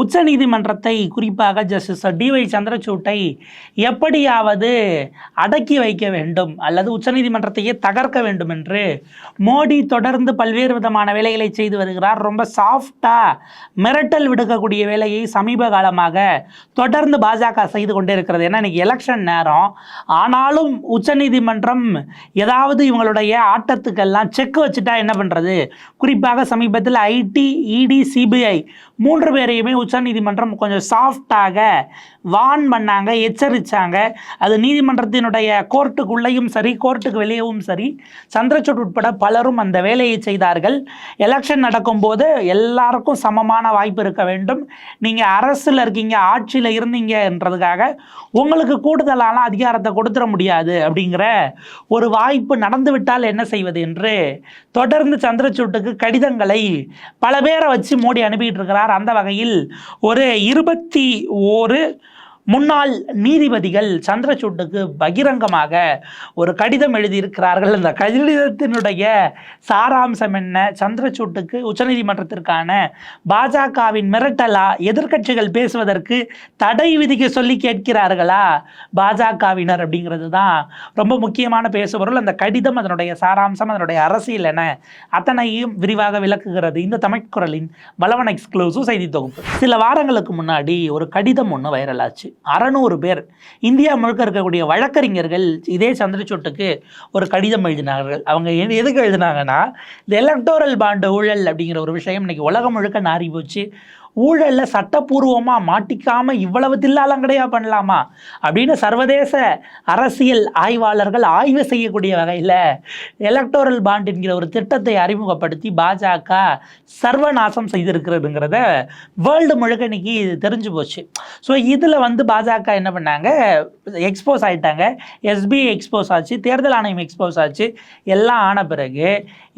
உச்சநீதிமன்றத்தை குறிப்பாக justice dy சந்திரசூட்டை எப்படியாவது அடக்கி வைக்க வேண்டும் அல்லது உச்சநீதிமன்றத்தையே தகர்க்க வேண்டும் என்று மோடி தொடர்ந்து பல்வேறு விதமான வேலைகளை செய்து வருகிறார். ரொம்ப சாஃப்டாக மிரட்டல் விடுக்கக்கூடிய வேலையை சமீப காலமாக தொடர்ந்து பாஜக செய்து கொண்டே இருக்கிறது ஏன்னா இன்றைக்கி எலெக்ஷன் நேரம். ஆனாலும் உச்சநீதிமன்றம் ஏதாவது இவங்களுடைய ஆட்டத்துக்கெல்லாம் செக் வச்சுட்டா என்ன பண்ணுறது குறிப்பாக சமீபத்தில் ஐடி இடி சிபிஐ மூன்று பேரையுமே உச்சநீதிமன்றம் கொஞ்சம் சாஃப்டாக வான் பண்ணாங்க எச்சரித்தாங்க அது நீதிமன்றத்தினுடைய கோர்ட்டுக்குள்ளேயும் சரி கோர்ட்டுக்கு வெளியேவும் சரி சந்திரசூட் உட்பட பலரும் அந்த வேலையை செய்தார்கள். எலெக்ஷன் நடக்கும்போது எல்லாருக்கும் சமமான வாய்ப்பு இருக்க வேண்டும். நீங்கள் அரசில் இருக்கீங்க ஆட்சியில் இருந்தீங்கன்றதுக்காக உங்களுக்கு கூடுதலான அதிகாரத்தை கொடுத்துட முடியாது அப்படிங்கிற ஒரு வாய்ப்பு நடந்துவிட்டால் என்ன செய்வது என்று தொடர்ந்து சந்திரசூட்டுக்கு கடிதங்களை பல பேரை வச்சு மோடி அனுப்பிட்டு இருக்கிறார். அந்த வகையில் ஒரு இருபத்தி ஓரு முன்னாள் நீதிபதிகள் சந்திரசூட்டுக்கு பகிரங்கமாக ஒரு கடிதம் எழுதியிருக்கிறார்கள். அந்த கடிதத்தினுடைய சாராம்சம் என்ன? சந்திரசூட்டுக்கு உச்சநீதிமன்றத்திற்கான பாஜகவின் மிரட்டலா? எதிர்க்கட்சிகள் பேசுவதற்கு தடை விதிக்க சொல்லி கேட்கிறார்களா? பாஜகவினர் அப்படிங்கிறது தான் ரொம்ப முக்கியமான பேசுபொருள். அந்த கடிதம் அதனுடைய சாராம்சம் அதனுடைய அரசியல் என அத்தனையும் விரிவாக விளக்குகிறது. இந்த தமிழ்குரலின் பலவன் எக்ஸ்க்ளூசிவ் செய்தி தொகுப்பு. சில வாரங்களுக்கு முன்னாடி ஒரு கடிதம் ஒன்று வைரலாச்சு அறநூறு பேர். இந்தியா முழுக்க இருக்கக்கூடிய வழக்கறிஞர்கள் இதே சந்திரசூட்டுக்கு ஒரு கடிதம் எழுதினார்கள். அவங்க எது- எதுக்கு எழுதினாங்கன்னா இந்த எலக்டோரல் பாண்டு ஊழல் அப்படிங்கிற ஒரு விஷயம் இன்னைக்கு உலகம் முழுக்க நாறி போச்சு ஊழலில் சட்டப்பூர்வமாக மாட்டிக்காம இவ்வளவு தில்லாலங்கடையா பண்ணலாமா? அப்படின்னு சர்வதேச அரசியல் ஆய்வாளர்கள் ஆய்வு செய்யக்கூடிய வகையில் எலக்டோரல் பாண்ட் என்கிற ஒரு திட்டத்தை அறிமுகப்படுத்தி பாஜக சர்வநாசம் செய்திருக்கிறதுங்கிறத வேர்ல்டு முழுக்க இன்னைக்கு இது தெரிஞ்சு போச்சு. ஸோ இதில் வந்து பாஜக என்ன பண்ணாங்க? எக்ஸ்போஸ் ஆயிட்டாங்க. எஸ்பிஐ எக்ஸ்போஸ் ஆச்சு தேர்தல் ஆணையம் எக்ஸ்போஸ் ஆச்சு எல்லாம் ஆன பிறகு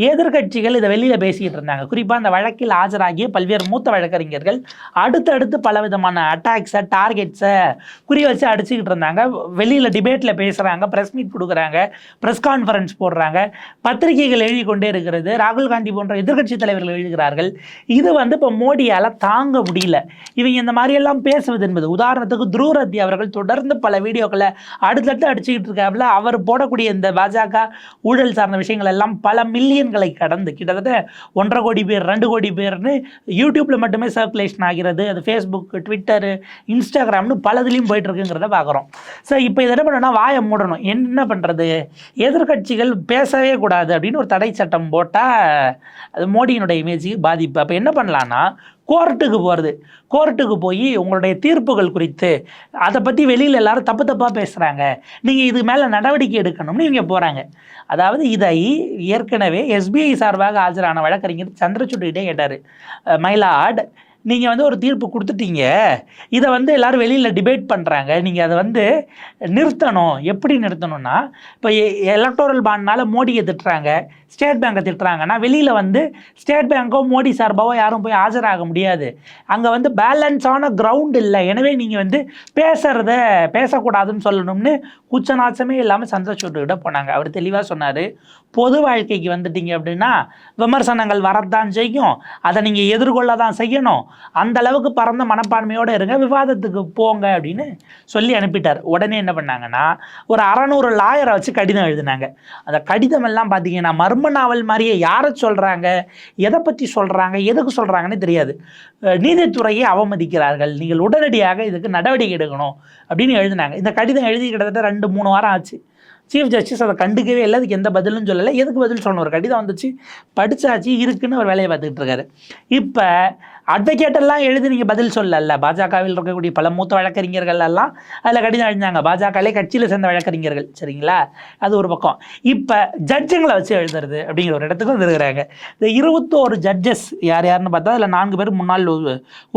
எதிர்க்கட்சிகள் இதை வெளியில் பேசிக்கிட்டு இருந்தாங்க. குறிப்பாக அந்த வழக்கில் ஆஜராகிய பல்வேறு மூத்த வழக்கறிஞர்கள் அடுத்தடுத்து பலவிதமான அட்டாக்ஸை டார்கெட்ஸை குறி வச்சு அடிச்சுக்கிட்டு இருந்தாங்க. வெளியில் டிபேட்டில் பேசுகிறாங்க ப்ரெஸ் மீட் கொடுக்குறாங்க ப்ரெஸ் கான்ஃபரன்ஸ் போடுறாங்க. பத்திரிகைகள் எழுதி கொண்டே இருக்கிறது. ராகுல் காந்தி போன்ற எதிர்கட்சி தலைவர்கள் எழுதுகிறார்கள். இது வந்து இப்போ மோடியால் தாங்க முடியல. இவங்க இந்த மாதிரியெல்லாம் பேசுவது என்பது உதாரணத்துக்கு துருவரத்தி அவர்கள் தொடர்ந்து பல வீடியோக்களை அடுத்தடுத்து அடிச்சுக்கிட்டு இருக்காப்புல அவர் போடக்கூடிய இந்த பாஜக ஊழல் சார்ந்த விஷயங்கள் எல்லாம் பல மில்லியன்களை கடந்து கிட்டத்தட்ட ஒன்றரை கோடி பேர் ரெண்டு கோடி பேர்னு யூடியூப்பில் மட்டுமே சர்க்குலேஷன் ஆகிறது அது ஃபேஸ்புக் ட்விட்டரு இன்ஸ்டாகிராம்னு பலதுலேயும் போயிட்டுருக்குங்கிறத பார்க்குறோம் ஸோ இப்போ இதை என்ன பண்ணணும்னா வாயை மூடணும். என்ன பண்ணுறது எதிர்க்கட்சிகள் பேசவே கூடாது அப்படின்னு ஒரு தடை சட்டம் போட்டால் அது மோடியினுடைய இமேஜுக்கு பாதிப்பு. அப்போ என்ன பண்ணலான்னா கோர்ட்டுக்கு போகிறது கோர்ட்டுக்கு போய் உங்களுடைய தீர்ப்புகள் குறித்து அதை பற்றி வெளியில் எல்லாரும் தப்பு தப்பாக பேசுகிறாங்க நீங்கள் இது மேலே நடவடிக்கை எடுக்கணும்னு இவங்க போகிறாங்க அதாவது இதை ஏற்கனவே எஸ்பிஐ சார்பாக ஆஜரான வழக்கறிஞர் சந்திரசூட்டிகிட்டே கேட்டார். மயிலாட் நீங்கள் வந்து ஒரு தீர்ப்பு கொடுத்துட்டீங்க. இதை வந்து எல்லோரும் வெளியில் டிபேட் பண்ணுறாங்க நீங்கள் அதை வந்து நிறுத்தணும். எப்படி நிறுத்தணும்னா இப்போ எலக்டோரல் பாண்ட்னால மோடியை திட்டுறாங்க. ஸ்டேட் பேங்கை திட்டுறாங்கன்னா வெளியில் வந்து ஸ்டேட் பேங்கோ மோடி சார்பாவோ யாரும் போய் ஆஜராக முடியாது. அங்கே வந்து பேலன்ஸான கிரவுண்ட் இல்லை. எனவே நீங்கள் வந்து பேசுகிறத பேசக்கூடாதுன்னு சொல்லணும்னு குச்சநாச்சமே இல்லாமல் சந்திரசூட்டுக்கிட்ட போனாங்க. அவர் தெளிவாக சொன்னார் பொது வாழ்க்கைக்கு வந்துட்டீங்க அப்படின்னா விமர்சனங்கள் வரத்தான் செய்யும். அதை நீங்கள் எதிர்கொள்ள தான் செய்யணும். அந்த அளவுக்கு பறந்த மனப்பான்மையோடு இருங்க விவாதத்துக்கு போங்க அப்படின்னு சொல்லி அனுப்பிட்டார். உடனே என்ன பண்ணாங்கன்னா ஒரு அறநூறு லாயரை வச்சு கடிதம் எழுதினாங்க. அந்த கடிதம் எல்லாம் பார்த்தீங்கன்னா மர்ம நாவல் மாதிரியே யாரை சொல்கிறாங்க எதை பற்றி சொல்கிறாங்க எதுக்கு சொல்கிறாங்கன்னு தெரியாது. நீதித்துறையை அவமதிக்கிறார்கள். நீங்கள் உடனடியாக இதுக்கு நடவடிக்கை எடுக்கணும் அப்படின்னு எழுதினாங்க. இந்த கடிதம் எழுதி கிட்டத்தட்ட ரெண்டு ரெண்டு மூணு வாரம் ஆச்சு. சீஃப் ஜஸ்டிஸ் அதை கண்டுக்கவே இல்லை. அதுக்கு எந்த பதிலும் சொல்லலை. எதுக்கு பதில் சொல்லணும்? ஒரு கடிதம் வந்துச்சு. படிச்சாச்சு. இருக்குன்னு ஒரு வேலையை பார்த்துக்கிட்டு இருக்காரு. இப்போ அட்வொகேட் எல்லாம் எழுதி நீங்கள் பதில் சொல்லல. பாஜகவில் இருக்கக்கூடிய பல மூத்த வழக்கறிஞர்கள் எல்லாம் அதில் கடிதம் எழுதினாங்க. பாஜகலே கட்சியில் சேர்ந்த வழக்கறிஞர்கள். சரிங்களா? அது ஒரு பக்கம். இப்போ ஜட்ஜுங்களை வச்சு எழுதுறது அப்படிங்கிற ஒரு இடத்துக்கு வந்துருக்கிறாங்க இந்த இருபத்தோரு ஜட்ஜஸ் யார் யாருன்னு பார்த்தா அதில் நான்கு பேர் முன்னாள்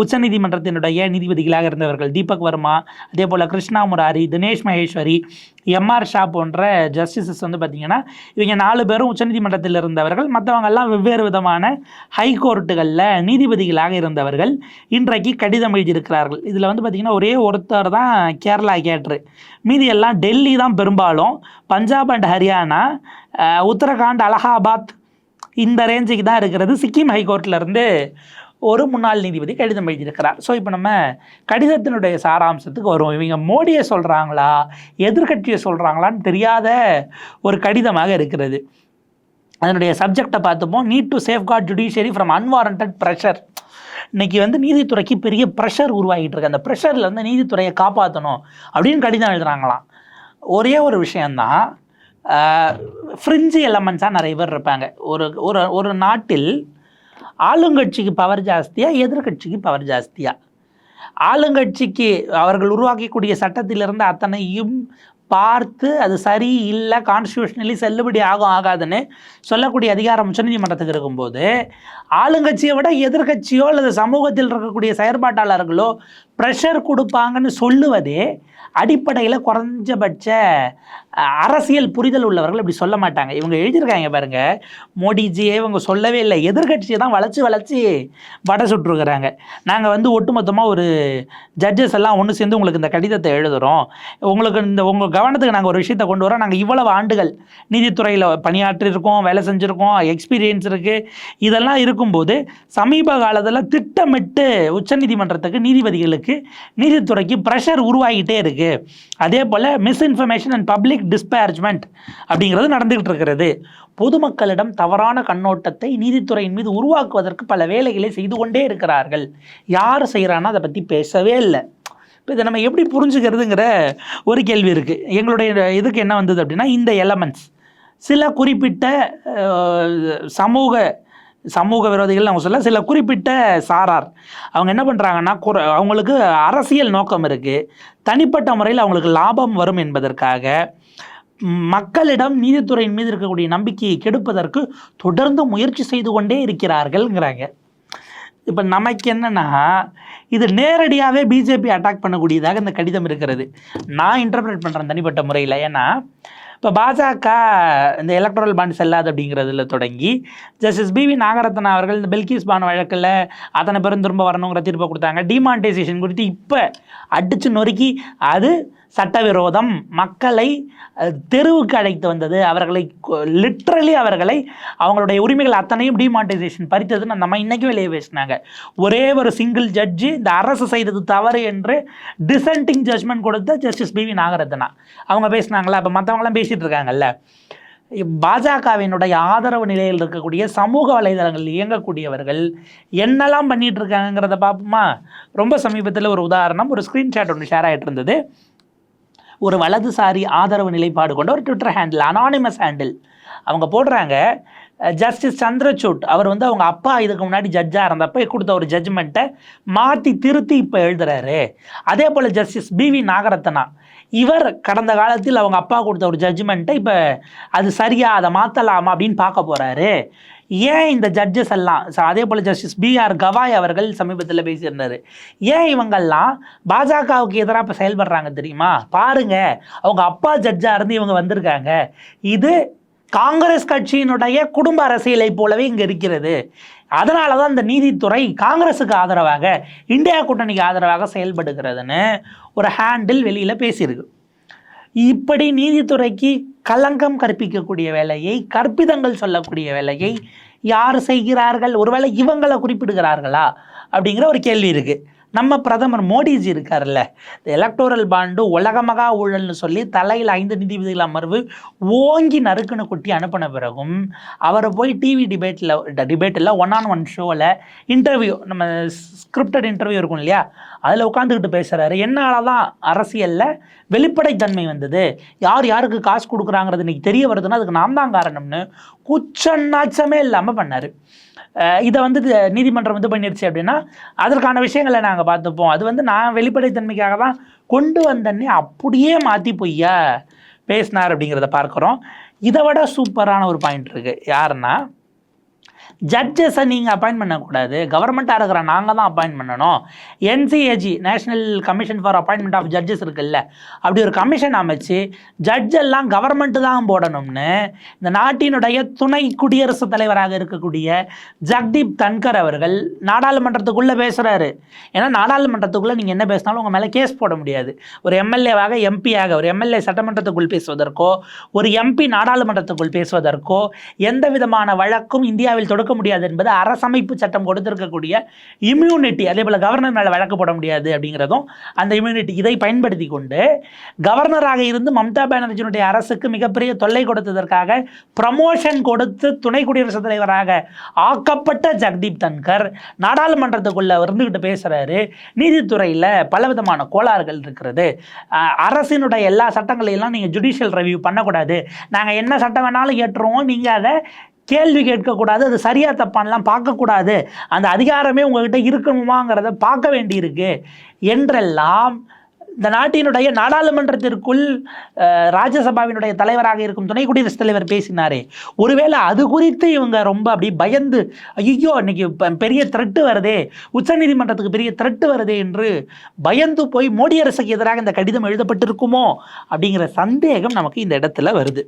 உச்சநீதிமன்றத்தினுடைய நீதிபதிகளாக இருந்தவர்கள். தீபக் வர்மா அதே போல் கிருஷ்ணா முராரி தினேஷ் மகேஸ்வரி எம்ஆர் ஷா போன்ற ஜஸ்டிசஸ் வந்து பார்த்திங்கன்னா இவங்க நாலு பேரும் உச்சநீதிமன்றத்தில் இருந்தவர்கள். மற்றவங்கெல்லாம் வெவ்வேறு விதமான ஹைகோர்ட்டுகளில் நீதிபதிகளாக இருந்தவர்கள் இன்றைக்கு கடிதம் எழுதியிருக்கிறார்கள். இதில் வந்து பார்த்திங்கன்னா ஒரே ஒருத்தர் தான் கேரளா கேட்ரு. மீதி எல்லாம் டெல்லி தான் பெரும்பாலும். பஞ்சாப் அண்ட் ஹரியானா உத்தரகாண்ட் அலகாபாத் இந்த ரேஞ்சுக்கு தான் இருக்கிறது. சிக்கிம் ஹைகோர்ட்ல இருந்து ஒரு முன்னாள் நீதிபதி கடிதம் எழுதியிருக்கிறார். ஸோ இப்போ நம்ம கடிதத்தினுடைய சாராம்சத்துக்கு வருவோம். இவங்க மோடியை சொல்கிறாங்களா எதிர்கட்சியை சொல்கிறாங்களான்னு தெரியாத ஒரு கடிதமாக இருக்கிறது. அதனுடைய சப்ஜெக்டை பார்த்துப்போம். Need to safeguard judiciary from unwarranted pressure இன்னைக்கு வந்து நீதித்துறைக்கு பெரிய ப்ரெஷர் உருவாகிட்டு இருக்கு. அந்த ப்ரெஷரில் வந்து நீதித்துறையை காப்பாற்றணும் அப்படின்னு கடிதம் எழுதுறாங்களாம். ஒரே ஒரு விஷயந்தான் ஃப்ரிஞ்சு எலமெண்ட்ஸாக நிறைய பேர் இருப்பாங்க. ஒரு ஒரு ஒரு நாட்டில் ஆளுங்கட்சிக்கு பவர் ஜாஸ்தியாக எதிர்க்கட்சிக்கு பவர் ஜாஸ்தியாக ஆளுங்கட்சிக்கு அவர்கள் உருவாக்கக்கூடிய சட்டத்திலிருந்து அத்தனையும் பார்த்து அது சரி இல்லை கான்ஸ்டியூஷனலி செல்லுபடி ஆகும் ஆகாதுன்னு சொல்லக்கூடிய அதிகாரம் உச்சநீதிமன்றத்துக்கு இருக்கும்போது ஆளுங்கட்சியை விட எதிர்க்கட்சியோ அல்லது சமூகத்தில் இருக்கக்கூடிய செயற்பாட்டாளர்களோ ப்ரெஷர் கொடுப்பாங்கன்னு சொல்லுவதே அடிப்படையில் குறைஞ்சபட்ச அரசியல் புரிதல் உள்ளவர்கள் இப்படி சொல்ல மாட்டாங்க. இவங்க எழுதியிருக்காங்க பாருங்க. மோடிஜியே இவங்க சொல்லவே இல்லை. எதிர்க்கட்சியை தான் வளர்ச்சி வளர்ச்சி வடை சுட்டுருக்குறாங்க. நாங்கள் வந்து ஒட்டுமொத்தமாக ஒரு ஜட்ஜஸ் எல்லாம் ஒன்று சேர்ந்து உங்களுக்கு இந்த கடிதத்தை எழுதுகிறோம் உங்களுக்கு இந்த உங்கள் கவனத்துக்கு நாங்கள் ஒரு விஷயத்தை கொண்டு வரோம். நாங்கள் இவ்வளவு ஆண்டுகள் நீதித்துறையில் பணியாற்றிருக்கோம் வேலை செஞ்சுருக்கோம் எக்ஸ்பீரியன்ஸ் இருக்குது இதெல்லாம் இருக்கும்போது சமீப காலத்தில் திட்டமிட்டு உச்சநீதிமன்றத்துக்கு நீதிபதிகளுக்கு நீதித்துறைக்கு ப்ரெஷர் உருவாகிட்டே இருக்குது அதே போல் மிஸ்இன்ஃபர்மேஷன் அண்ட் பப்ளிக் டிஸ்பேர்ஜ்மெண்ட் அப்படிங்கிறது நடந்துகிட்டு இருக்கிறது. பொதுமக்களிடம் தவறான கண்ணோட்டத்தை நீதித்துறையின் மீது உருவாக்குவதற்கு பல வேலைகளை செய்து கொண்டே இருக்கிறார்கள். யார் செய்கிறான்னா அதை பற்றி பேசவே இல்லை. இப்போ இதை நம்ம எப்படி புரிஞ்சுக்கிறதுங்கிற ஒரு கேள்வி இருக்குது எங்களுடைய இதுக்கு என்ன வந்தது அப்படின்னா இந்த எலமெண்ட்ஸ் சில குறிப்பிட்ட சமூக சமூக விரோதிகள் அவங்க சொல்ல சில குறிப்பிட்ட சாரார். அவங்க என்ன பண்ணுறாங்கன்னா குற அவங்களுக்கு அரசியல் நோக்கம் இருக்குது தனிப்பட்ட முறையில் அவங்களுக்கு லாபம் வரும் என்பதற்காக மக்களிடம் நீதித்துறையின் மீது இருக்கக்கூடிய நம்பிக்கையை கெடுப்பதற்கு தொடர்ந்து முயற்சி செய்து கொண்டே இருக்கிறார்கள்ங்கிறாங்க. இப்போ நமக்கு என்னென்னா இது நேரடியாகவே பிஜேபி அட்டாக் பண்ணக்கூடியதாக இந்த கடிதம் இருக்கிறது. நான் இன்டர்பிரேட் பண்ணுறேன் தனிப்பட்ட முறையில். ஏன்னா இப்போ பாஜக இந்த எலக்ட்ரல் பாண்ட் செல்லாது அப்படிங்கிறதுல தொடங்கி ஜஸ்டிஸ் பிவி நாகரத்னா அவர்கள் இந்த பெல்கிஸ் பான் வழக்கில் அத்தனை பேரும் திரும்ப வரணுங்கிற தீர்ப்பை கொடுத்தாங்க. டிமான்டைசேஷன் குறித்து இப்போ அடித்து நொறுக்கி அது சட்டவிரோதம் மக்களை தெருவுக்கு அழைத்து வந்தது. அவர்களை லிட்ரலி அவர்களை அவங்களுடைய உரிமைகள் அத்தனையும் டிமானிட்டைசேஷன் பறித்ததுன்னு நம்ம இன்னைக்கும் வெளியே பேசினாங்க. ஒரே ஒரு சிங்கிள் ஜட்ஜு இந்த அரசு செய்தது தவறு என்று டிசென்டிங் ஜட்மெண்ட் கொடுத்த ஜஸ்டிஸ் பிவி நாகரத்னா. அவங்க பேசினாங்களா அப்போ மற்றவங்களாம் பேசிகிட்டு இருக்காங்கல்ல. பாஜகவினுடைய ஆதரவு நிலையில் இருக்கக்கூடிய சமூக வலைதளங்களில் இயங்கக்கூடியவர்கள் என்னெல்லாம் பண்ணிகிட்டு இருக்காங்கங்கிறத பார்ப்போமா ரொம்ப சமீபத்தில் ஒரு உதாரணம் ஒரு ஸ்க்ரீன்ஷாட் ஒன்று ஷேர் ஆகிட்டு இருந்தது. ஒரு வலதுசாரி ஆதரவு நிலைப்பாடு கொண்ட ஒரு ட்விட்டர் ஹேண்டில் அனானிமஸ் ஹேண்டில் அவங்க போடுறாங்க ஜஸ்டிஸ் சந்திரசூட் அவர் வந்து அவங்க அப்பா இதுக்கு முன்னாடி ஜட்ஜாக இருந்தப்போ கொடுத்த ஒரு ஜட்ஜ்மெண்ட்டை மாற்றி திருத்தி இப்போ எழுதுறாரு. அதே போல் ஜஸ்டிஸ் பிவி நாகரத்னா இவர் கடந்த காலத்தில் அவங்க அப்பா கொடுத்த ஒரு ஜட்ஜ்மெண்ட்டை இப்போ அது சரியா அதை மாற்றலாமா அப்படின்னு பார்க்க போகிறாரு ஏன் இந்த ஜட்ஜஸ் எல்லாம் அதே போல் ஜஸ்டிஸ் பிஆர் கவாய் அவர்கள் சமீபத்தில் பேசியிருந்தார். ஏன் இவங்கெல்லாம் பாஜகவுக்கு எதிராக இப்போ செயல்படுறாங்க தெரியுமா? பாருங்க அவங்க அப்பா ஜட்ஜாக இருந்து இவங்க வந்திருக்காங்க. இது காங்கிரஸ் கட்சியினுடைய குடும்ப அரசியலை போலவே இங்கே இருக்கிறது. அதனால தான் இந்த நீதித்துறை காங்கிரஸுக்கு ஆதரவாக இந்தியா கூட்டணிக்கு ஆதரவாக செயல்படுகிறதுன்னு ஒரு ஹேண்டில் வெளியில் பேசியிருக்கு. இப்படி நீதித்துறைக்கு களங்கம் கற்பிக்கக்கூடிய வேலையை கற்பிதங்கள் சொல்லக்கூடிய வேலையை யார் செய்கிறார்கள்? ஒருவேளை இவங்களை குறிப்பிடுகிறார்களா? அப்படிங்கிற ஒரு கேள்வி இருக்கு. நம்ம பிரதமர் மோடிஜி இருக்கார்ல இந்த எலக்டோரல் பாண்டு உலகமகா ஊழல்னு சொல்லி தலையில் ஐந்து நீதிபதிகள் அமர்வு ஓங்கி நறுக்குன்னு குட்டி அனுப்பின பிறகும் அவரை போய் டிவி டிபேட்டில் டிபேட்டில் ஒன் ஆன் ஒன் ஷோவில் இன்டர்வியூ நம்ம ஸ்கிரிப்டட் இன்டர்வியூ இருக்கும் இல்லையா? அதில் உட்காந்துக்கிட்டு பேசுகிறாரு என்னால் தான் அரசியலில் வெளிப்படைத்தன்மை வந்தது. யார் யாருக்கு காசு கொடுக்குறாங்கிறது இன்றைக்கி தெரிய வருதுன்னா அதுக்கு நாம் தான் காரணம்னு குச்சநாச்சமே இல்லாமல் பண்ணார். இதை வந்து நீதிமன்றம் இது பண்ணிருச்சு அப்படின்னா அதற்கான விஷயங்களை நாங்கள் பார்த்துப்போம். அது வந்து நான் வெளிப்படைத்தன்மைக்காக தான் கொண்டு வந்தேன்னே அப்படியே மாற்றி பொய்யா பேசினார் அப்படிங்கிறத பார்க்குறோம். இதை விட சூப்பரான ஒரு பாயிண்ட் இருக்குது யாருன்னா ஜட்ஜஸை நீங்கள் அப்பாயின்ட் பண்ணக்கூடாது. கவர்மெண்ட்டாக இருக்கிற நாங்கள் தான் அப்பாயின்ட் பண்ணணும். NCAG national commission for appointment of judges இருக்குல்ல. அப்படி ஒரு கமிஷன் அமைச்சு ஜட்ஜ் எல்லாம் கவர்மெண்ட்டு தான் போடணும்னு இந்த நாட்டினுடைய துணை குடியரசுத் தலைவராக இருக்கக்கூடிய ஜக்தீப் தன்கர் அவர்கள் நாடாளுமன்றத்துக்குள்ளே பேசுகிறாரு ஏன்னா நாடாளுமன்றத்துக்குள்ளே நீங்கள் என்ன பேசினாலும் உங்கள் மேலே கேஸ் போட முடியாது. ஒரு எம்எல்ஏவாக எம்பியாக ஒரு எம்எல்ஏ சட்டமன்றத்துக்குள் பேசுவதற்கோ ஒரு எம்பி நாடாளுமன்றத்துக்குள் பேசுவதற்கோ எந்த விதமான வழக்கும் இந்தியாவில் தொடுக்க முடியாது என்பது அரசமைப்பு சட்டம் கொடுத்திருக்கக்கூடிய இம்யூனிட்டி அதே போல் கவர்னர் மேலே வழக்கு போட முடியாது அப்படிங்கிறதும் அந்த இம்யூனிட்டி இதை பயன்படுத்தி கொண்டு கவர்னராக இருந்து மம்தா பானர்ஜியினுடைய அரசுக்கு மிகப்பெரிய தொல்லை கொடுத்ததற்காக ப்ரமோஷன் கொடுத்து துணை குடியரசுத் தலைவராக ஆக்கப்பட்ட ஜக்தீப் தன்கர் நாடாளுமன்றத்துக்குள்ளே இருந்துக்கிட்டு பேசுகிறாரு நீதித்துறையில் பலவிதமான கோளாறுகள் இருக்கிறது. அரசினுடைய எல்லா சட்டங்களையெல்லாம் நீங்கள் ஜுடிஷியல் ரிவ்யூ பண்ணக்கூடாது. நாங்கள் என்ன சட்டம் வேணாலும் ஏற்றுருவோம் நீங்கள் அதை கேள்வி கேட்கக்கூடாது அது சரியாக தப்பானலாம் பார்க்கக்கூடாது. அந்த அதிகாரமே உங்ககிட்ட இருக்கணுமாங்கிறத பார்க்க வேண்டியிருக்கு. என்றெல்லாம் இந்த நாட்டினுடைய நாடாளுமன்றத்திற்குள் ராஜ்யசபாவினுடைய தலைவராக இருக்கும் துணை குடியரசுத் தலைவர் பேசினாரே. ஒருவேளை அது குறித்து இவங்க ரொம்ப அப்படி பயந்து ஐயோ இன்னைக்கு பெரிய த்ரெட்டு வருதே உச்சநீதிமன்றத்துக்கு பெரிய த்ரெட்டு வருதே என்று பயந்து போய் மோடி அரசுக்கு எதிராக இந்த கடிதம் எழுதப்பட்டிருக்குமோ அப்படிங்கிற சந்தேகம் நமக்கு இந்த இடத்துல வருது.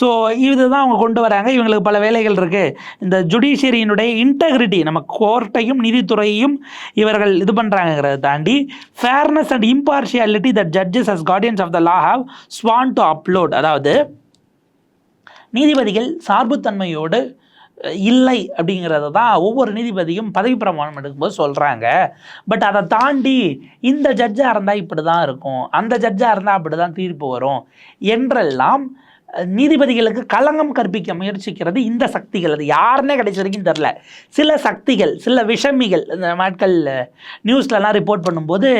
ஸோ இதுதான் அவங்க கொண்டு வராங்க. இவங்களுக்கு பல வேலைகள் இருக்குது இந்த ஜுடிஷியரியினுடைய இன்டெகிரிட்டி நம்ம கோர்ட்டையும் நீதித்துறையையும் இவர்கள் இது பண்ணுறாங்கிறத தாண்டி fairness and impartiality that judges as guardians of the law have sworn to uphold அதாவது நீதிபதிகள் சார்புத்தன்மையோடு இல்லை அப்படிங்கிறத தான் ஒவ்வொரு நீதிபதியும் பதவி பிரமாணம் எடுக்கும்போது சொல்கிறாங்க பட் அதை தாண்டி இந்த ஜட்ஜாக இருந்தால் இப்படி தான் இருக்கும். அந்த ஜட்ஜாக இருந்தால் அப்படி தான் தீர்ப்பு வரும் என்றெல்லாம் நீதிபதிகளுக்கு களங்கம் கற்பிக்க முயற்சிக்கிறது இந்த சக்திகள். அது யாருன்னே கிடைச்ச வரைக்கும் தெரில. சில சக்திகள் சில விஷமிகள். இந்த நாட்கள் நியூஸ்லலாம் ரிப்போர்ட் பண்ணும்போது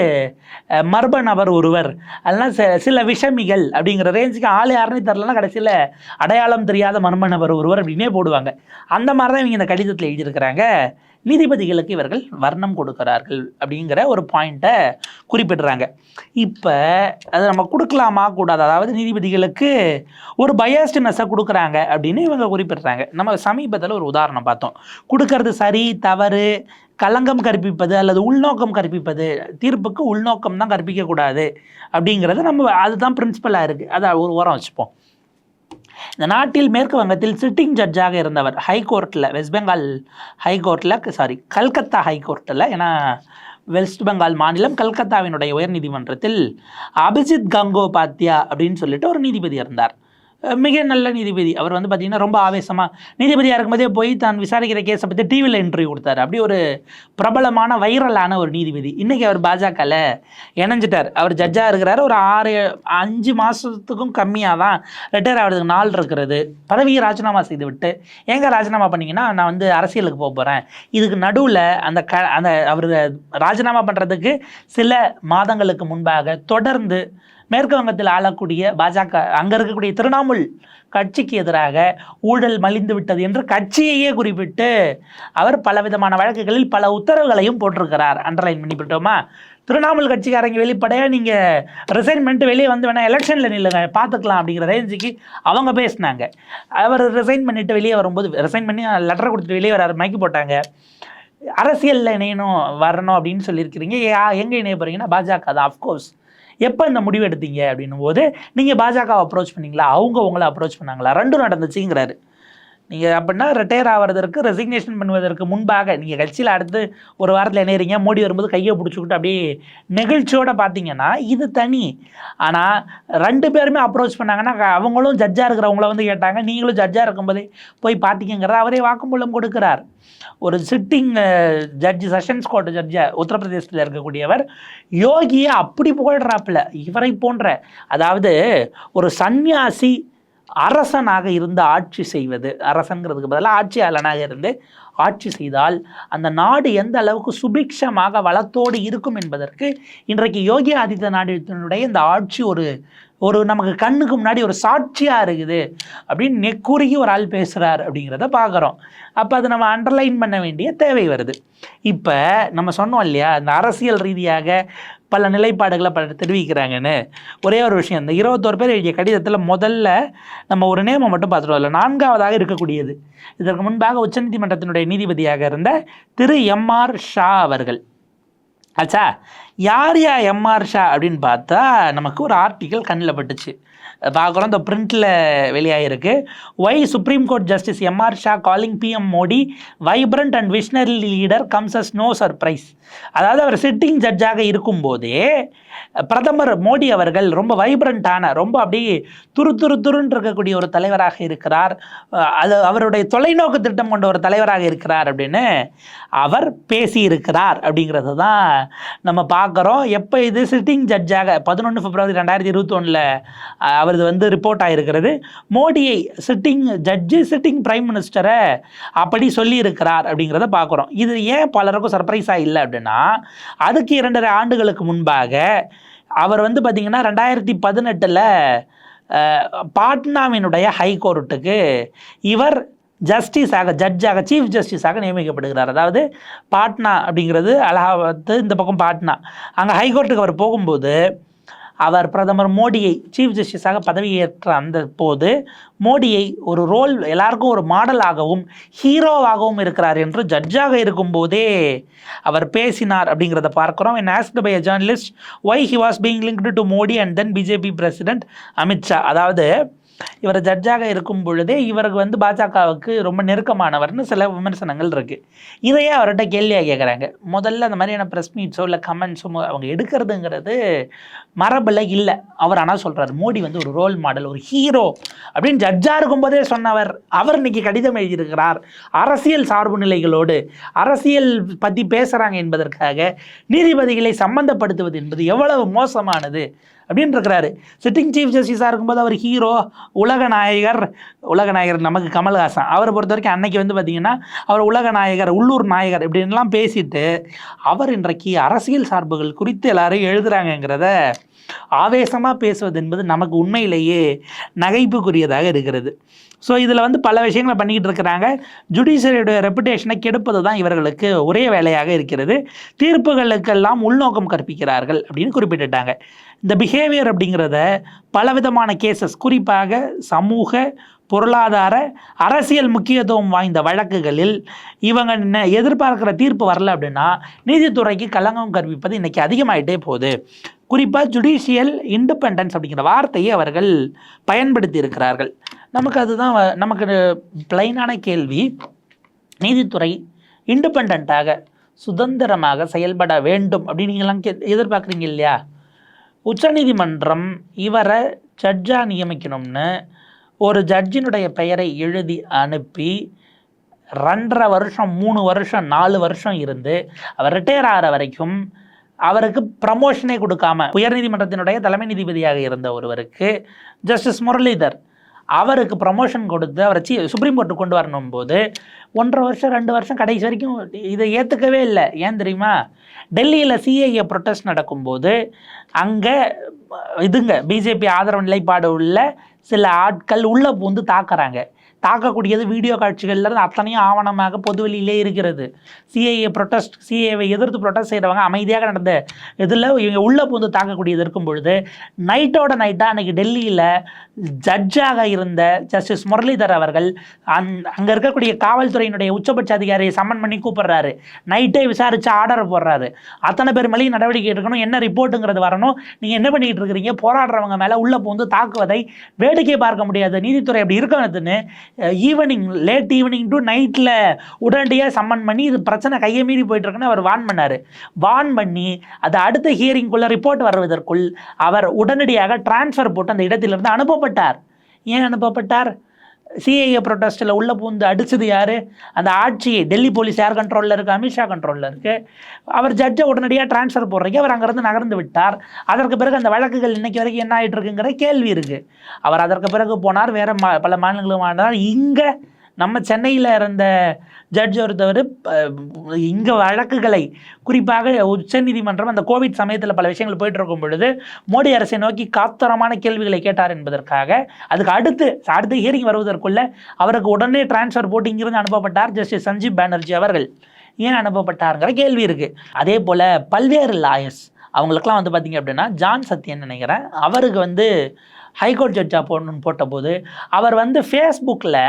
மர்ம நபர் ஒருவர். அதெல்லாம் சில விஷமிகள் அப்படிங்கிற ரேஞ்சுக்கு ஆள் யாருன்னு தெரிலனா கடைசியில் அடையாளம் தெரியாத மர்ம நபர் ஒருவர் அப்படின்னே போடுவாங்க. அந்த மாதிரி தான் இவங்க இந்த கடிதத்தில் எழுதியிருக்கிறாங்க. நீதிபதிகளுக்கு இவர்கள் வர்ணம் கொடுக்கிறார்கள் அப்படிங்கிற ஒரு பாயிண்ட்டை குறிப்பிடுறாங்க. இப்போ அதை நம்ம கொடுக்கலாமா? கூடாது? அதாவது நீதிபதிகளுக்கு ஒரு பயாஸ்டினஸை கொடுக்குறாங்க அப்படின்னு இவங்க குறிப்பிடுறாங்க. நம்ம சமீபத்தில் ஒரு உதாரணம் பார்த்தோம். கொடுக்கறது சரி தவறு களங்கம் கற்பிப்பது அல்லது உள்நோக்கம் கற்பிப்பது தீர்ப்புக்கு உள்நோக்கம் தான் கற்பிக்கக்கூடாது அப்படிங்கிறது நம்ம அதுதான் பிரின்சிபலாக இருக்குது அதை ஒரு ஓரம் வச்சுப்போம். இந்த நாட்டில் மேற்கு வங்கத்தில் சிட்டிங் ஜட்ஜாக இருந்தவர் ஹைகோர்ட்டில் வெஸ்ட் பெங்கால் ஹைகோர்ட்டில் சாரி கல்கத்தா ஹைகோர்ட்டில் ஏன்னா வெஸ்ட் பெங்கால் மாநிலம் கல்கத்தாவினுடைய உயர்நீதிமன்றத்தில் அபிஜித் கங்கோபாத்யா அப்படின்னு சொல்லிட்டு ஒரு நீதிபதி இருந்தார். மிக நல்ல நீதிபதி. அவர் வந்து பார்த்திங்கன்னா ரொம்ப ஆவேசமாக நீதிபதியாக இருக்கும்போதே போய் தான் விசாரிக்கிற கேஸை பற்றி டிவியில் இன்டர்வியூ கொடுத்தாரு. அப்படி ஒரு பிரபலமான வைரலான ஒரு நீதிபதி. இன்றைக்கி அவர் பாஜகவில் இணைஞ்சிட்டார். அவர் ஜட்ஜாக இருக்கிறாரு. ஒரு ஆறு அஞ்சு மாதத்துக்கும் கம்மியாக தான் ரிட்டையர் ஆகிறதுக்கு நாள் இருக்கிறது. பதவியை ராஜினாமா செய்து விட்டு எங்கே ராஜினாமா பண்ணிங்கன்னா நான் வந்து அரசியலுக்கு போக போகிறேன் இதுக்கு நடுவில் அந்த க அந்த அவர் ராஜினாமா பண்ணுறதுக்கு சில மாதங்களுக்கு முன்பாக தொடர்ந்து மேற்கு வங்கத்தில் ஆளக்கூடிய பாஜக அங்கே இருக்கக்கூடிய திரிணாமுல் கட்சிக்கு எதிராக ஊழல் மலிந்து விட்டது என்று கட்சியையே குறிப்பிட்டு அவர் பலவிதமான வழக்குகளில் பல உத்தரவுகளையும் போட்டிருக்கிறார். அண்டர்லைன் பண்ணிவிட்டோமா? திரிணாமுல் கட்சிக்காரங்க வெளிப்படையாக நீங்கள் ரிசைன் பண்ணிட்டு வெளியே வந்து வேணால் எலெக்ஷனில் நில்லுங்க பார்த்துக்கலாம் அப்படிங்கிற ரேஞ்சுக்கு அவங்க பேசினாங்க. அவர் ரிசைன் பண்ணிட்டு வெளியே வரும்போது ரிசைன் பண்ணி லெட்டர் கொடுத்துட்டு வெளியே வராரு மைக்கு போட்டாங்க. அரசியலில் இணையணும் வரணும் அப்படின்னு சொல்லியிருக்கிறீங்க. எங்கே இணைய போகிறீங்கன்னா பாஜக தான் அஃப்கோர்ஸ் எப்போ இந்த முடிவு எடுத்தீங்க அப்படின்னும் போது நீங்கள் பாஜகவை அப்ரோச் பண்ணீங்களா? அவங்க உங்களை அப்ரோச் பண்ணாங்களா? ரெண்டும் நடந்துச்சுங்கிறாரு. நீங்கள் அப்படின்னா ரிட்டையர் ஆகிறதற்கு ரெசிக்னேஷன் பண்ணுவதற்கு முன்பாக நீங்கள் கட்சியில் அடுத்து ஒரு வாரத்தில் இணையிறீங்க மோடி வரும்போது கையை பிடிச்சிக்கிட்டு அப்படியே நெகிழ்ச்சியோட பார்த்தீங்கன்னா இது தனி. ஆனால் ரெண்டு பேருமே அப்ரோச் பண்ணாங்கன்னா அவங்களும் ஜட்ஜாக இருக்கிறவங்கள வந்து கேட்டாங்க நீங்களும் ஜட்ஜாக இருக்கும்போதே போய் பார்த்தீங்கிறத அவரே வாக்குமூலம் கொடுக்கிறார். ஒரு சிட்டிங் ஜட்ஜி செஷன்ஸ் கோர்ட் ஜட்ஜாக உத்தரப்பிரதேசத்தில் இருக்கக்கூடியவர் யோகியை அப்படி புகழ்றாப்புல. இவரை போன்ற அதாவது ஒரு சன்னியாசி அரசனாக இருந்து ஆட்சி செய்வது அரசன்கிறதுக்கு பதிலாக ஆட்சியாளனாக இருந்து ஆட்சி செய்தால் அந்த நாடு எந்த அளவுக்கு சுபிக்ஷமாக வளத்தோடு இருக்கும் என்பதற்கு இன்றைக்கு யோகி ஆதித்யநாத்தினுடைய இந்த ஆட்சி ஒரு ஒரு நமக்கு கண்ணுக்கு முன்னாடி ஒரு சாட்சியாக இருக்குது அப்படின்னு நெக்குறுகி ஒரு ஆள் பேசுகிறார் அப்படிங்கிறத பார்க்குறோம் அப்போ அதை நம்ம அண்டர்லைன் பண்ண வேண்டிய தேவை வருது. இப்போ நம்ம சொன்னோம் இல்லையா இந்த அரசியல் ரீதியாக பல நிலைப்பாடுகளை பல தெரிவிக்கிறாங்கன்னு. ஒரே ஒரு விஷயம் இந்த இருபத்தோரு பேர் எழுதிய கடிதத்தில் முதல்ல நம்ம ஒரு நேமம் மட்டும் பார்த்துட்டோம் இல்லை நான்காவதாக இருக்கக்கூடியது. இதற்கு முன்பாக உச்சநீதிமன்றத்தினுடைய நீதிபதியாக இருந்த திரு எம்ஆர் ஷா அவர்கள். ஆச்சா யார் யா எம்ஆர் ஷா அப்படின்னு பார்த்தா நமக்கு ஒரு ஆர்டிக்கல் கண்ணில் பட்டுச்சு. பார்க்குறோம் இந்த பிரிண்டில் வெளியாகிருக்கு why supreme court justice MR Shah calling PM Modi vibrant and visionary leader comes as no surprise அதாவது அவர் சிட்டிங் ஜட்ஜாக இருக்கும்போதே பிரதமர் மோடி அவர்கள் ரொம்ப வைப்ரண்ட்டான ரொம்ப அப்படியே துரு துரு துருன்னு இருக்கக்கூடிய ஒரு தலைவராக இருக்கிறார். அது அவருடைய தொலைநோக்கு திட்டம் கொண்ட ஒரு தலைவராக இருக்கிறார் அப்படின்னு அவர் பேசியிருக்கிறார் அப்படிங்கிறது தான் நம்ம பார்க்குறோம். எப்போ இது சிட்டிங் ஜட்ஜாக பதினொன்று பிப்ரவரி ரெண்டாயிரத்தி இருபத்தொன்னில் அவரது வந்து ரிப்போர்ட் ஆகிருக்கிறது மோடியை சிட்டிங் ஜட்ஜு சிட்டிங் பிரைம் மினிஸ்டரை அப்படி சொல்லியிருக்கிறார் அப்படிங்கிறத பார்க்குறோம். இது ஏன் பலருக்கும் சர்ப்ரைஸாக இல்லை அப்படின்னா அதுக்கு இரண்டரை ஆண்டுகளுக்கு முன்பாக அவர் வந்து பார்த்திங்கன்னா ரெண்டாயிரத்தி பதினெட்டில் பாட்னாவினுடைய ஹைகோர்ட்டுக்கு இவர் ஜஸ்டிஸாக ஜட்ஜாக சீஃப் ஜஸ்டிஸாக நியமிக்கப்படுகிறார். அதாவது பாட்னா அப்படிங்கிறது அலகாபாத் இந்த பக்கம் பாட்னா. அங்கே ஹைகோர்ட்டுக்கு அவர் போகும்போது அவர் பிரதமர் மோடியை சீஃப் ஜஸ்டிஸாக பதவியேற்ற அந்த போது மோடியை ஒரு ரோல் எல்லாருக்கும் ஒரு மாடலாகவும் ஹீரோவாகவும் இருக்கிறார் என்று ஜட்ஜாக இருக்கும்போதே அவர் பேசினார் அப்படிங்கிறத பார்க்குறோம். என் asked by a journalist why he was being linked to Modi and then BJP president Amit Shah அதாவது இவர் ஜட்ஜாக இருக்கும் பொழுதே இவருக்கு வந்து பாஜகவுக்கு ரொம்ப நெருக்கமானவர்னு சில விமர்சனங்கள் இருக்குது இதையே அவர்கிட்ட கேள்வியாக கேட்குறாங்க முதல்ல அந்த மாதிரியான ப்ரெஸ் மீட்ஸோ இல்லை கமெண்ட்ஸோ அவங்க எடுக்கிறதுங்கிறது மரபில் இல்லை. அவர் ஆனால் சொல்கிறார் மோடி வந்து ஒரு ரோல் மாடல் ஒரு ஹீரோ அப்படின்னு ஜட்ஜாக இருக்கும்போதே சொன்னவர். அவர் இன்னைக்கு கடிதம் எழுதியிருக்கிறார். அரசியல் சார்பு நிலைகளோடு அரசியல் பற்றி பேசுகிறாங்க என்பதற்காக நீதிபதிகளை சம்பந்தப்படுத்துவது என்பது எவ்வளவு மோசமானது அப்படின்னு இருக்கிறாரு சிட்டிங் சீஃப் ஜஸ்டிஸாக இருக்கும்போது அவர் ஹீரோ உலக நாயகர் உலக நாயகர் நமக்கு கமல்ஹாசன். அவரை பொறுத்த வரைக்கும் அன்னைக்கு வந்து பார்த்தீங்கன்னா அவர் உலக நாயகர் உள்ளூர் நாயகர் இப்படின்லாம் பேசிட்டு அவர் இன்றைக்கு அரசியல் சார்புகள் குறித்து எல்லாரும் எழுதுகிறாங்கங்கிறத ஆவேசமாக பேசுவது என்பது நமக்கு உண்மையிலேயே நகைப்புக்குரியதாக இருக்கிறது. ஸோ இதில் வந்து பல விஷயங்களை பண்ணிக்கிட்டு இருக்கிறாங்க. ஜுடிஷியரியுடைய ரெப்புடேஷனை கெடுப்பது தான் இவர்களுக்கு ஒரே வேலையாக இருக்கிறது. தீர்ப்புகளுக்கெல்லாம் உள்நோக்கம் கற்பிக்கிறார்கள் அப்படின்னு குறிப்பிட்டுட்டாங்க. இந்த பிஹேவியர் அப்படிங்கிறத பலவிதமான கேசஸ் குறிப்பாக சமூக பொருளாதார அரசியல் முக்கியத்துவம் வாய்ந்த வழக்குகளில் இவங்க என்ன எதிர்பார்க்கிற தீர்ப்பு வரல அப்படின்னா நீதித்துறைக்கு களங்கம் கற்பிப்பது இன்றைக்கி அதிகமாயிட்டே போகுது. குறிப்பாக ஜுடிஷியல் இண்டிபெண்டன்ஸ் அப்படிங்கிற வார்த்தையை அவர்கள் பயன்படுத்தி இருக்கிறார்கள். நமக்கு அதுதான் வ- நமக்கு பிளைனான கேள்வி. நீதித்துறை இண்டிபெண்ட்டாக சுதந்திரமாக செயல்பட வேண்டும் அப்படின்னு நீங்களாம் கே எதிர்பார்க்குறீங்க இல்லையா? உச்சநீதிமன்றம் இவரை ஜட்ஜாக நியமிக்கணும்னு ஒரு ஜட்ஜினுடைய பெயரை எழுதி அனுப்பி ரெண்டரை வருஷம் மூணு வருஷம் நாலு வருஷம் இருந்து அவர் ரிட்டையர் ஆகிற வரைக்கும் அவருக்கு ப்ரமோஷனே கொடுக்காம உயர்நீதிமன்றத்தினுடைய தலைமை நீதிபதியாக இருந்த ஒருவருக்கு ஜஸ்டிஸ் முரளிதர் அவருக்கு ப்ரமோஷன் கொடுத்து அவரை சி சுப்ரீம் கோர்ட்டு கொண்டு வரணும் போது ஒன்றரை வருஷம் ரெண்டு வருஷம் கடைசி வரைக்கும் இதை ஏற்றுக்கவே இல்லை. ஏன் தெரியுமா? டெல்லியில் சிஏஏ ப்ரொட்டஸ்ட் நடக்கும்போது அங்கே இதுங்க பிஜேபி ஆதரவு நிலைப்பாடு உள்ள சில ஆட்கள் உள்ளே பூந்து தாக்குறாங்க. தாக்கக்கூடியது வீடியோ காட்சிகளில் இருந்து அத்தனையும் ஆவணமாக பொதுவெளியிலே இருக்கிறது. சிஏஏ ப்ரொட்டஸ்ட் சிஏவை எதிர்த்து ப்ரொட்டஸ்ட் செய்கிறவங்க அமைதியாக நடந்த இதில் இவங்க உள்ளே பூந்து தாக்கக்கூடியது இருக்கும் பொழுது நைட்டோட நைட்டாக அன்றைக்கி டெல்லியில் ஜட்ஜாக இருந்த ஜஸ்டிஸ் முரளிதர் அவர்கள் அந் அங்கே இருக்கக்கூடிய காவல்துறையினுடைய உச்சபட்ச அதிகாரியை சம்மன் பண்ணி கூப்பிடுறாரு. நைட்டே விசாரித்து ஆர்டர் போடுறாரு. அத்தனை பேர் மேலேயும் நடவடிக்கை எடுக்கணும் என்ன ரிப்போர்ட்டுங்கிறது வரணும் நீங்கள் என்ன பண்ணிக்கிட்டு இருக்கிறீங்க? போராடுறவங்க மேலே உள்ளே பூந்து தாக்குவதை வேடிக்கை பார்க்க முடியாது. நீதித்துறை அப்படி இருக்கணுதுன்னு ஈவினிங் லேட் ஈவினிங் டு நைட்டில் உடனடியாக சம்மன் பண்ணி இது பிரச்சனை கையை மீறி போயிட்டுருக்குன்னு அவர் வான் பண்ணார். வான் பண்ணி அது அடுத்த ஹியரிங்குள்ளே ரிப்போர்ட் வருவதற்குள் அவர் உடனடியாக டிரான்ஸ்ஃபர் போட்டு அந்த இடத்திலிருந்து அனுப்பப்பட்டார். ஏன் அனுப்பப்பட்டார்? சிஐஏ ப்ரொட்டஸ்ட்டில் உள்ளே பூந்து அடிச்சது யார்? அந்த ஆட்சி டெல்லி போலீஸ் யார் கண்ட்ரோலில் இருக்குது அமித்ஷா கண்ட்ரோலில் இருக்குது அவர் ஜட்ஜை உடனடியாக ட்ரான்ஸ்ஃபர் போடுறீங்க அவர் அங்கேருந்து நகர்ந்து விட்டார். அதற்கு பிறகு அந்த வழக்குகள் இன்றைக்கி வரைக்கும் என்ன ஆகிட்டு இருக்குங்கிற கேள்வி இருக்குது அவர் அதற்கு பிறகு போனார் வேறு மா பல மாநிலங்களுக்கு மாறினார் இங்கே நம்ம சென்னையில் இருந்த ஜட்ஜ் ஒருத்தவர் இங்கே வழக்குகளை குறிப்பாக உச்சநீதிமன்றம் அந்த கோவிட் சமயத்தில் பல விஷயங்கள் போயிட்டு இருக்கும் பொழுது மோடி அரசை நோக்கி காத்தரமான கேள்விகளை கேட்டார் என்பதற்காக அதுக்கு அடுத்து அடுத்து ஹியரிங் வருவதற்குள்ள அவருக்கு உடனே டிரான்ஸ்ஃபர் போட்டு இங்கிருந்து அனுப்பப்பட்டார் ஜஸ்டிஸ் சஞ்சீப் பானர்ஜி அவர்கள். ஏன் அனுப்பப்பட்டாருங்கிற கேள்வி இருக்குது அதே போல் பல்வேறு லாயர்ஸ் அவங்களுக்குலாம் வந்து பார்த்திங்க அப்படின்னா ஜான் சத்யன் நினைக்கிறேன் அவருக்கு வந்து ஹைகோர்ட் ஜட்ஜாக போடணும்னு போட்டபோது அவர் வந்து ஃபேஸ்புக்கில்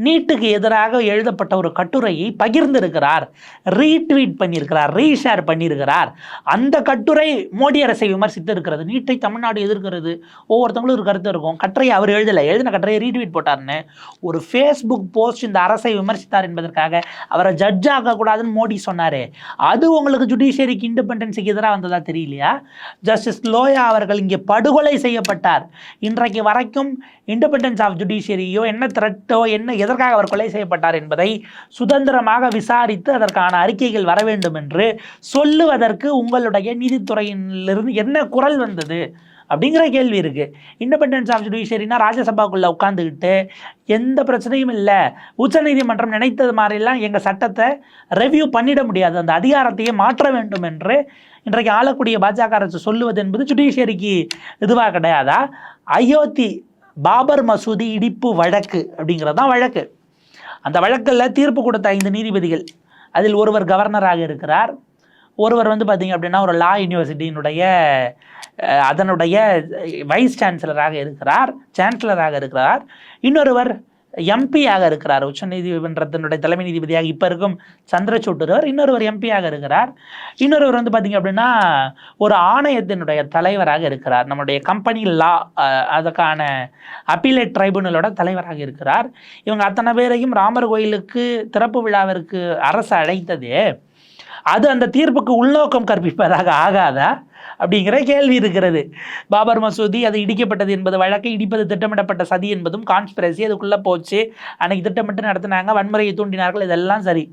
நீட்டுக்கு எதிராக எழுதப்பட்ட ஒரு கட்டுரையை பகிர்ந்திருக்கிறார். ரீட்வீட் பண்ணியிருக்கிறார் ரீஷேர் பண்ணியிருக்கிறார். அந்த கட்டுரை மோடி அரசை விமர்சித்து இருக்கிறது நீட்டை தமிழ்நாடு எதிர்க்கிறது. ஒவ்வொருத்தவங்களும் ஒரு கருத்து இருக்கும். கட்டுரையை அவர் எழுதலை. எழுதின கட்டுரையை ரீட்வீட் போட்டார்னு. ஒரு ஃபேஸ்புக் போஸ்ட் இந்த அரசை விமர்சித்தார் என்பதற்காக அவரை ஜட்ஜ் ஆகக்கூடாதுன்னு மோடி சொன்னார். அது உங்களுக்கு ஜுடிஷியரிக்கு இண்டிபெண்டன்ஸுக்கு எதிராக வந்ததா தெரியலையா? ஜஸ்டிஸ் லோயா அவர்கள் இங்கே படுகொலை செய்யப்பட்டார். இன்றைக்கு வரைக்கும் இண்டிபெண்டன்ஸ் ஆஃப் ஜுடிஷியரியோ என்ன த்ரெட்டோ என்ன எதற்காக அவர் கொலை செய்யப்பட்டார் என்பதை சுதந்திரமாக விசாரித்து அதற்கான அறிக்கைகள் வர வேண்டும் என்று சொல்லுவதற்கு உங்களுடைய நீதித்துறையிலிருந்து என்ன குரல் வந்தது அப்படிங்கிற கேள்வி இருக்குது இண்டிபெண்டன்ஸ் ஆஃப் ஜுடிஷியரினா ராஜ்யசபாக்குள்ளே உட்காந்துக்கிட்டு எந்த பிரச்சனையும் இல்லை. உச்சநீதிமன்றம் நினைத்தது மாதிரிலாம் எங்கள் சட்டத்தை ரெவ்யூ பண்ணிட முடியாது. அந்த அதிகாரத்தையே மாற்ற வேண்டும் என்று இன்றைக்கு ஆளக்கூடிய பாஜக அரசு சொல்லுவது என்பது ஜுடிஷியரிக்கு இதுவாக கிடையாதா? அயோத்தி பாபர் மசூதி இடிப்பு வழக்கு அப்படிங்கிறது தான் வழக்கு. அந்த வழக்கில் தீர்ப்பு கொடுத்த ஐந்து நீதிபதிகள். அதில் ஒருவர் கவர்னராக இருக்கிறார். ஒருவர் வந்து பார்த்திங்க அப்படின்னா ஒரு லா யூனிவர்சிட்டியினுடைய அதனுடைய வைஸ் சான்சலராக இருக்கிறார் சான்சலராக இருக்கிறார். இன்னொருவர் எம்பியாக இருக்கிறார். உச்சநீதிமன்றத்தினுடைய தலைமை நீதிபதியாக இப்போ இருக்கும் சந்திரசூட்டுவர் இன்னொருவர் எம்பியாக இருக்கிறார். இன்னொருவர் வந்து பார்த்திங்க அப்படின்னா ஒரு ஆணையத்தினுடைய தலைவராக இருக்கிறார். நம்முடைய கம்பெனி லா அதுக்கான அப்பீலேட் ட்ரைபுனலோட தலைவராக இருக்கிறார். இவங்க அத்தனை பேரையும் ராமர் கோயிலுக்கு திறப்பு விழாவிற்கு அரசு அழைத்ததே. அது அந்த தீர்ப்புக்கு உள்நோக்கம் கற்பிப்பதாக ஆகாதா? அப்படிங்கிற கேள்வி இருக்கிறது. பாபர் மசூதி அது இடிக்கப்பட்டது என்பது வழக்கை. இடிப்பது திட்டமிடப்பட்ட சதி என்பதும் கான்ஸ்பிரசி அதுக்குள்ளே போச்சு. அன்னைக்கு திட்டமிட்டு நடத்தினாங்க. வன்முறையை தூண்டினார்கள். இதெல்லாம் சரி.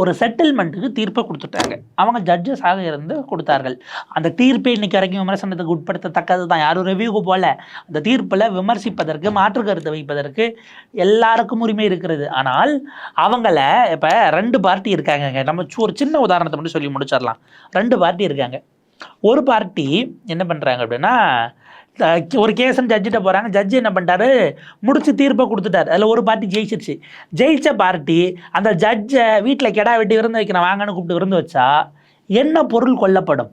ஒரு செட்டில்மெண்ட்டுக்கு தீர்ப்பை கொடுத்துட்டாங்க. அவங்க ஜட்ஜஸாக இருந்து கொடுத்தார்கள். அந்த தீர்ப்பை இன்னைக்கு வரைக்கும் விமர்சனத்துக்கு உட்படுத்தத்தக்கது தான் யாரும் ரிவ்யூக்கு போல அந்த தீர்ப்பில் விமர்சிப்பதற்கு மாற்று கருத்தை வைப்பதற்கு எல்லாருக்கும் உரிமை இருக்கிறது. ஆனால் அவங்கள இப்போ ரெண்டு பார்ட்டி இருக்காங்க. நம்ம ஒரு சின்ன உதாரணத்தை மட்டும் சொல்லி முடிச்சிடலாம். ரெண்டு பார்ட்டி இருக்காங்க. ஒரு பார்ட்டி என்ன பண்ணுறாங்க அப்படின்னா ஒரு கேஸுன்னு ஜட்ஜிட்ட போகிறாங்க ஜட்ஜி என்ன பண்ணிட்டாரு? முடிச்சு தீர்ப்பை கொடுத்துட்டார். அதில் ஒரு பார்ட்டி ஜெயிச்சிருச்சு. ஜெயிச்ச பார்ட்டி அந்த ஜட்ஜை வீட்டில் கெடா வெட்டி விருந்து வைக்கிறேன் வாங்கன்னு கூப்பிட்டு விருந்து வச்சா என்ன பொருள் கொல்லப்படும்?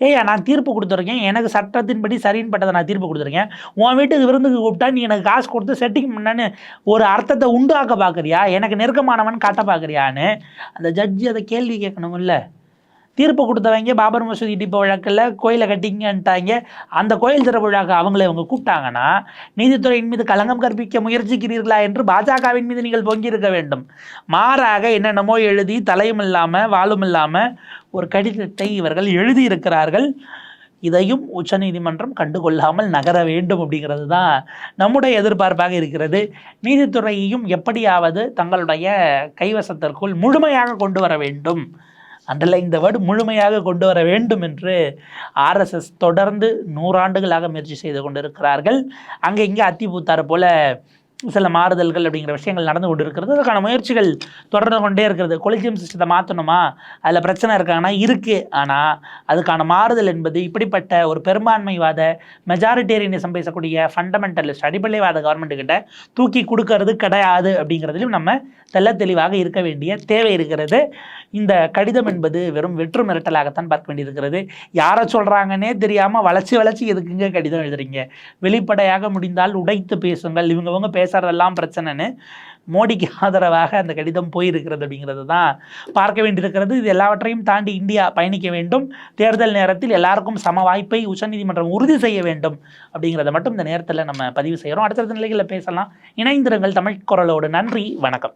ஏய்யா நான் தீர்ப்பு கொடுத்துருக்கேன். எனக்கு சட்டத்தின்படி சரின்னு பட்டதை நான் தீர்ப்பு கொடுத்துருக்கேன். உன் வீட்டுக்கு விருந்துக்கு கூப்பிட்டா நீ எனக்கு காசு கொடுத்து செட்டிங் பண்ணான்னு ஒரு அர்த்தத்தை உண்டாக்க பார்க்குறியா எனக்கு நெருக்கமானவன் காட்ட பார்க்குறியான்னு அந்த ஜட்ஜி அதை கேள்வி கேட்கணுமில்ல தீர்ப்பு கொடுத்தவங்க பாபர் மசூதி இடிப்பு வழக்கில் கோயிலை கட்டிங்கன்ட்டாங்க. அந்த கோயில் திறப்பு விழாக்கு அவங்கள இவங்க கூப்பிட்டாங்கன்னா நீதித்துறையின் மீது களங்கம் கற்பிக்க முயற்சிக்கிறீர்களா என்று பாஜகவின் மீது நீங்கள் பொங்கியிருக்க வேண்டும். மாறாக என்னென்னமோ எழுதி தலையும் இல்லாமல் வாழும் இல்லாமல் ஒரு கடிதத்தை இவர்கள் எழுதியிருக்கிறார்கள். இதையும் உச்சநீதிமன்றம் கண்டுகொள்ளாமல் நகர வேண்டும் அப்படிங்கிறது தான் நம்முடைய எதிர்பார்ப்பாக இருக்கிறது. நீதித்துறையையும் எப்படியாவது தங்களுடைய கைவசத்திற்குள் முழுமையாக கொண்டு வர வேண்டும். அண்டர்லைன் இந்த வேர்டு முழுமையாக கொண்டு வர வேண்டும் என்று ஆர்எஸ்எஸ் தொடர்ந்து நூறாண்டுகளாக முயற்சி செய்து கொண்டிருக்கிறார்கள். அங்கே இங்கே அத்திபூத்தார் போல சில மாறுதல்கள் அப்படிங்கிற விஷயங்கள் நடந்து கொண்டு இருக்கிறது அதுக்கான முயற்சிகள் தொடர்ந்து கொண்டே இருக்கிறது. கொலிஜியம் சிஸ்டத்தை மாற்றணுமா அதில் பிரச்சனை இருக்காங்கன்னா இருக்குது ஆனால் அதுக்கான மாறுதல் என்பது இப்படிப்பட்ட ஒரு பெரும்பான்மைவாத மெஜாரிட்டேரியனிசம் பேசக்கூடிய ஃபண்டமெண்டலிஸ்ட் அடிப்படைவாத கவர்மெண்ட்டுக்கிட்ட தூக்கி கொடுக்கறது கிடையாது அப்படிங்கிறதுலையும் நம்ம தெல்ல தெளிவாக இருக்க வேண்டிய தேவை இருக்கிறது. இந்த கடிதம் என்பது வெறும் வெற்று மிரட்டலாகத்தான் பார்க்க வேண்டியிருக்கிறது. யாரை சொல்கிறாங்கன்னே தெரியாமல் வளர்ச்சி வளர்ச்சி எதுக்குங்க கடிதம் எழுதுறீங்க? வெளிப்படையாக முடிந்தால் உடைத்து பேசுங்கள். இவங்கவங்க பேசுகிறதெல்லாம் பிரச்சனைன்னு மோடிக்கு ஆதரவாக அந்த கடிதம் போயிருக்கிறது அப்படிங்கிறது தான் பார்க்க வேண்டியிருக்கிறது. இது எல்லாவற்றையும் தாண்டி இந்தியா பயணிக்க வேண்டும். தேர்தல் நேரத்தில் எல்லாருக்கும் சம வாய்ப்பை உச்சநீதிமன்றம் உறுதி செய்ய வேண்டும் அப்படிங்கிறத மட்டும் இந்த நேரத்தில் நம்ம பதிவு செய்கிறோம் அடுத்தடுத்த நிலைகளில் பேசலாம். இணைந்திருங்கள் தமிழ் குரலோடு. நன்றி. வணக்கம்.